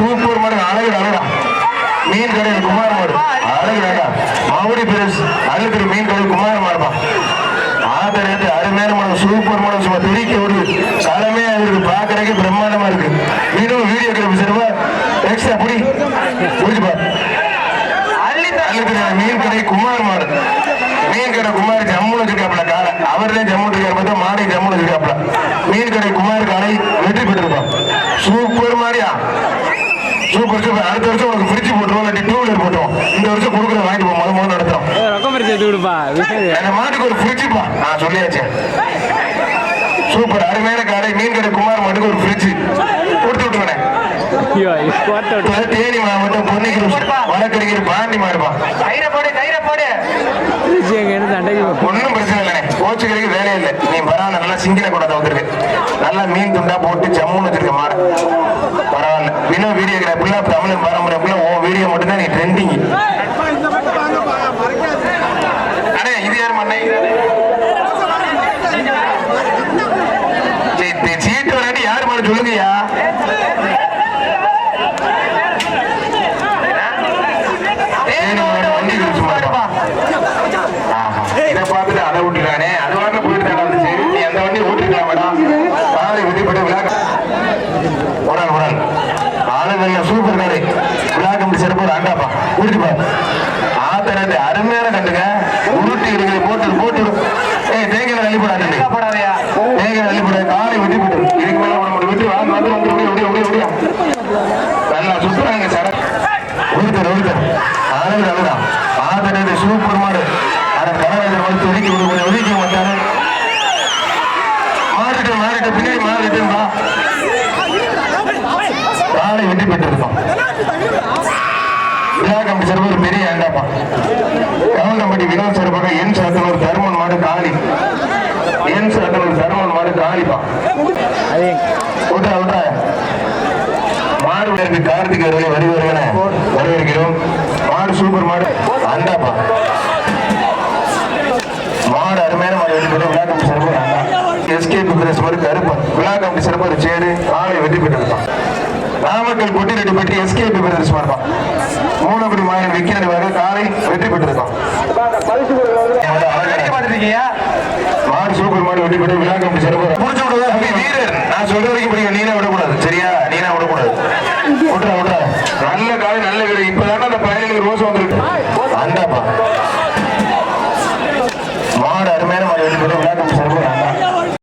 Super மாடு அழகு அழகா. மீன் கடையில் குமார் மாடு அழகு அழகா. மாவுடி பிரஸ் அழகு மீன் கடையில் குமார் மாடுமா ஆதரத்து அருமையான மாடு சூப்பர் மாடு சும்மா தெரிக்க விடுது தலைமையா இருக்கு பாக்குறதுக்கு பிரம்மாண்டமா இருக்கு. வீடும் வீடியோ கிளம்பி சரிவா எக்ஸ்ட்ரா புடி. புரிஞ்சுப்பா மீன் கடை குமார் மாடு மீன் கடை குமார் ஜம்முன்னு வச்சிருக்காப்ல காலை. அவர்தான் ஜம்முன்னு இருக்காரு பார்த்தா மாடை ஜம்முன்னு வச்சிருக்காப்ல மீன் கடை குமார் காலை வெற்றி பெற்றிருப்பான் சூப்பர் மாதிரியா சூப்பர் சூப்பர் அடுத்த வருஷம் உனக்கு ஃப்ரிட்ஜ் போட்டுருவோம் இல்லாட்டி டூ வீலர் போட்டுருவோம். இந்த வருஷம் கொடுக்குற வாங்கிட்டு போ முத முதல்ல நடத்துறோம். அந்த மாட்டுக்கு ஒரு ஃப்ரிட்ஜுப்பா நான் சொல்லியாச்சு. சூப்பர். அருமையான காலை மீன் கடை குமார் மாட்டுக்கு ஒரு ஃப்ரிட்ஜ் கொடுத்து விட்டுருவேன். தேனி மாவட்டம் பொன்னிக்கு வழக்கறிஞர் பாண்டி மாடுப்பா கயிறை போடு கயிறை போடு. ஒன்றும் பிரச்சனை இல்லைண்ணே. கோச்சுக்கிறதுக்கு வேலையே இல்லை. நீ கூட வந்துருக்கு. நல்லா மீன் துண்டா போட்டு ஜம்முன்னு வச்சிருக்க மாற பரவாயில்ல. வினோ வீடியோ கிடையாது தமிழ் பாரம்பரிய உன் வீடியோ மட்டும்தான் நீ ட்ரெண்டிங் அண்ணே இது யார் மண்ணை? சீட்டு விளையாட்டு யார் மாடு? சொல்லுங்கய்யா தேனி மாடு வண்டி குறிச்சு மாடுப்பா ஆஹா. இதை பார்த்துட்டு அதை விட்டுட்டானே அது வாங்க போயிட்டு வந்துச்சு நீ அந்த வண்டி ஓட்டிருக்கலாம் மேடம் காலை விதிப்பட்டு விழா ஒரு நாள் ஒரு நாள் ஆளுங்கள்ல சூப்பர் காரை விழா கம்பி சிறப்பு ஆண்டாப்பா கூட்டிட்டு பா ஆத்தரது அருமையான கண்டுங்க உருட்டி இருக்கிற போட்டு போட்டு ஏய் தேங்காய் அள்ளி போடாது போடாதயா தேங்காய் அள்ளி போட. காலை விதிப்பட்டு இதுக்கு மேல உனக்கு விட்டு வாங்க வந்து வந்து ஓடி ஓடி ஓடி நல்லா சுத்துறாங்க சார். ஒருத்தர் ஒருத்தர். ஆளுங்க அழுதான் ஆதரவு சூப்பர் மாடு. அதை கடவுளை வந்து ஒதுக்கி விடுவோம் ஒதுக்கி மாட்டாரு மாறிட்டு மாறிட்டு பின்னாடி மாறிட்டுமா காலை வெட்டி பெற்றிருக்கோம் விழாக்கம் சிறப்பு ஒரு பெரிய ஆண்டாப்பா கவுண்டம்பட்டி வினோத் சிறப்பாக என் சாத்தனூர் தருமன் மாடு காளி. என் சாத்தனூர் தருமன் மாடு காளிப்பா. அது விட்றா மாடு விளையாட்டு கார்த்திக் அவர்களை வருவர்கள வரவேற்கிறோம். மாடு சூப்பர் மாடு அண்டாப்பா. மாடு அருமையான மாடு வெற்றி பெற்ற விழா கம்பி சிறப்பு அண்டா எஸ்கே பிக்ரஸ் மாதிரி கருப்பன். விழா கம்பி சிறப்பு ஒரு சேரு ஆளை வெற்றி பெற்றிருப்பான் நாமக்கல் கொட்டி ரெட்டி பெட்டி எஸ்கே பிக்ரஸ் மாடு சூப்பர் மாடு வெட்டி பெற்ற விழா கம்பி சிறப்பு புடிச்சு விடுவா வீரர். நான் சொல்ற வரைக்கும் பிடிக்கும் நீனா விடக்கூடாது. சரியா? நீனா விடக்கூடாது. விட்றா விட்றா. நல்ல காலை நல்ல வீரர் இப்பதானே அந்த பயணிகளுக்கு ரோஸ் வந்திருக்கு. அண்டாப்பா மாடு அருமையான மாடு வெட்டி விழா